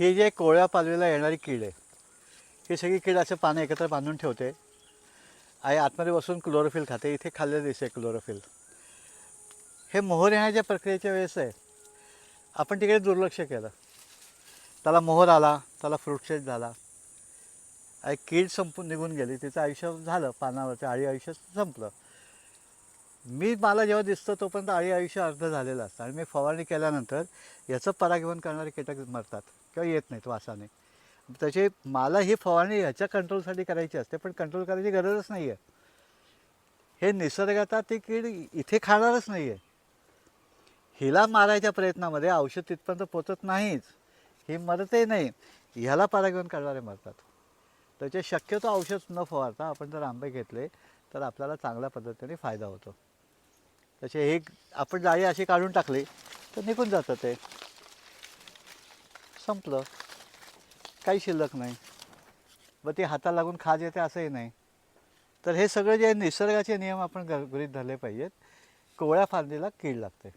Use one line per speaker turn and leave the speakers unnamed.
ही जे कोळ्या पालवीला येणारी कीड आहे ही सगळी कीड असं पानं एकत्र बांधून ठेवते. आई आतमध्ये बसून क्लोरोफिल खाते इथे खाल्लं दिसते क्लोरोफिल हे मोहर येण्याच्या प्रक्रियेच्या वेळेस आहे आपण तिकडे दुर्लक्ष केलं. त्याला मोहर आला त्याला फ्रुटशेट झाला. आई कीड संपून निघून गेली तिचं आयुष्य झालं पानावरचं आळी आयुष्य संपलं. मी मला जेव्हा दिसतं तोपर्यंत आळी आयुष्य अर्ध झालेलं असतं. आणि मी फवारणी केल्यानंतर याचं परागमन करणारे कीटक मरतात किंवा येत नाहीत वासाने. त्याची मला ही फवारणी ह्याच्या कंट्रोलसाठी करायची असते पण कंट्रोल करायची गरजच नाही आहे हे निसर्गात ती कीड इथे खाणारच नाही आहे हिला मारायच्या प्रयत्नामध्ये औषध तिथपर्यंत पोचत नाहीच. ही मरते नाही. ह्याला परागमन करणारे मरतात. त्याचे शक्यतो औषध न फवारता आपण जर आंबे घेतले तर आपल्याला चांगल्या पद्धतीने फायदा होतो. तसे हे आपण जाळे अशी काढून टाकली तर निघून जातं ते. संपलं. काही शिल्लक नाही. व ते हाताला लागून खाज येते असंही नाही. तर हे सगळे जे निसर्गाचे नियम आपण ग- धरले पाहिजेत कोवळ्या फांदीला कीड लागते.